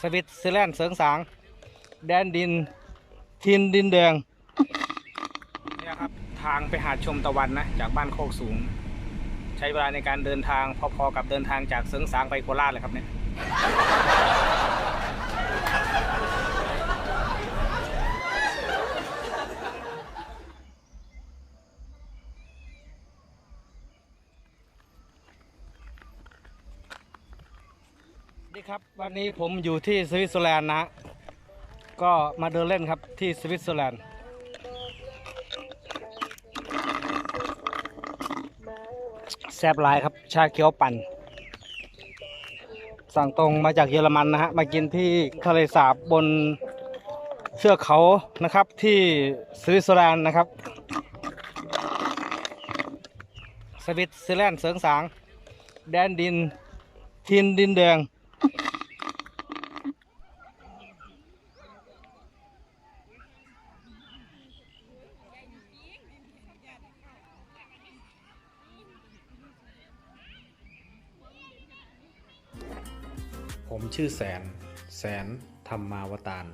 สวิตเซอร์แลนด์เสริงสาง แดนดิน ทินดินแดงนี่ครับ ทางไปหาดชมตะวันนะ จากบ้านโคกสูง ใช้เวลาในการเดินทางพอๆกับเดินทางจากเสริงสางไปโคราชเลยครับเนี่ย ดีครับวันนี้ผมอยู่ที่สวิตเซอร์แลนด์นะ ก็มาเดินเล่นครับที่สวิตเซอร์แลนด์แซบหลายครับชาเขียวปั่น สั่งตรงมาจากเยอรมันนะฮะมากินที่ทะเลสาบบนเทือกเขานะครับที่สวิตเซอร์แลนด์นะครับ สวิตเซอร์แลนด์เสริงสาง แดนดินทินดินแดง ผมชื่อแสน แสนธรรมาวตาร